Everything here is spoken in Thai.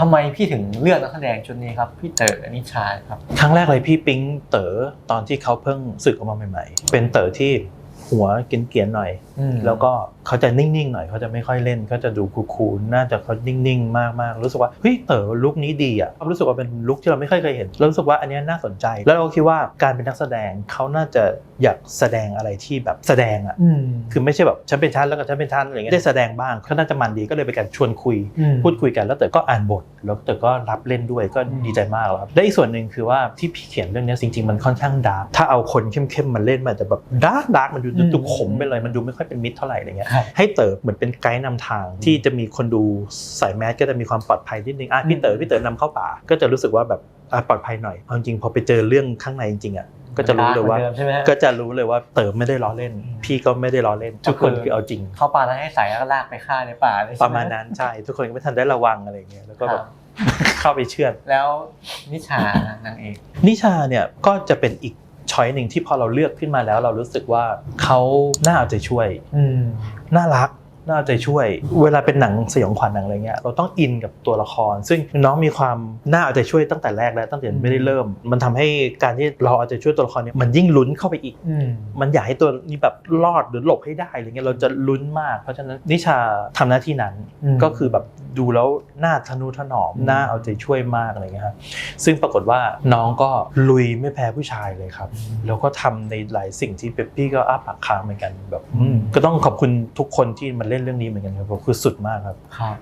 ทำไมพี่ถึงเลือกนักแสดงชุดนี้ครับพี่เต๋อนิชาครับ ครั้งแรกเลยพี่ปิ๊งเต๋อตอนที่เขาเพิ่งสึกออกมาใหม่ๆ เป็นเต๋อที่หัวเกรียนๆหน่อย อืม แล้วก็เขาจะนิ่งๆหน่อยเขาจะไม่ค่อยเล่นเขาจะดูคูลๆน่าจะเขานิ่งๆมากๆรู้สึกว่าเฮ้ยเต๋อลุคนี้ดีอะรู้สึกว่าเป็นลุคที่เราไม่เคยเคยเห็นแล้วรู้สึกว่าอันเนี้ยน่าสนใจ แล้วเราก็คิดว่าการเป็นนักแสดงเขาน่าจะอยากแสดงอะไรที่แบบแสดงอะอืมคือไม่ใช่แบบฉันเป็นท่านแล้วก็ฉันเป็นท่านอะไรเงี้ยได้แสดงบ้างก็น่าจะมันดีก็เลยไปนการชวนคุย อืมพูดคุยกันแล้วเต๋อก็อ่านบท แล้วเต๋อก็รับเล่นด้วยก็อืมดีใจมากแล้วครับและอีกส่วนหนึ่งคือว่าที่พี่เขียนเรื่องเนี้ยจริง ๆ มันค่อนข้างดาร์กถ้าเอาคนเข้มๆมาเล่นมันจะแบบดาร์กดาร์กมันดูดูขมไปเลยมันดูไม่ค่อยเป็นมิตรเท่าไหร่อะไรเงี้ยครับให้เต๋อเหมือนเป็นไกด์นำทางที่จะมีคนดูใส่แมสก็จะมีความปลอดภัยนิดนึงอะพี่เต๋อพี่เต๋อนำเข้าป่าก็จะรู้สึกว่าแบบอะปลอดภัยหน่อยเอาจริงๆพอไปเจอเรื่องข้างในจริงๆอะ ก็จะรู้เลยว่าหมือนดิมใช่ไหมฮะก็จะรู้เลยว่าเต๋อไม่ได้ล้อเล่นอืมพี่ก็ไม่ได้ล้อเล่น ทุกคนคือเอาจริง เข้าป่าแล้วให้ใส่แล้วก็ลากไปฆ่าในป่าเลยปใช่ระไหมาณนั้นใช่ ทุกคนก็ไม่ทันได้ระวังอะไรอย่างเงี้ยแล้วก็คแบรับบเข้าไปเชื่อดแล้วนิชานางเอกนิชาเนี่ยก็จะเป็นอีกช้อยหนึ่งที่พอเราเลือกขึ้นมาแล้ว เรารู้สึกว่าเขาน่าเอาใจช่วยอืมน่ารัก น่าเอาใจช่วย เวลาเป็นหนังสยองขวัญหนังอะไรเงี้ยเราต้องอินกับตัวละคร ซึ่งน้องมีความน่าเอาใจช่วยตั้งแต่แรกแล้วตั้งแต่ไม่ได้เริ่ม มันทำให้การที่เราเอาใจช่วยตัวละครเนี่ยมันยิ่งลุ้นเข้าไปอีกอืมมันอยากให้ตัวนี้แบบรอดหรือหลบให้ได้อะไรเงี้ยเราจะลุ้นมาก เพราะฉะนั้นนิชาทำหน้าที่นั้นอืมก็คือแบบ ดูแล้วน่าทนุถนอมอืมน่าเอาใจช่วยมากอะไรเงี้ยครับซึ่งปรากฏว่าน้องก็ลุยไม่แพ้ผู้ชายเลยครับ แล้วก็ทำในหลายสิ่งที่เป๊ปปี้ก็อ้าปากค้างเหมือนกันแบบอืมก็ต้องขอบคุณทุกคนที่มาเล่นเรื่องนี้เหมือนกันครับผมคือสุดมากครับครับ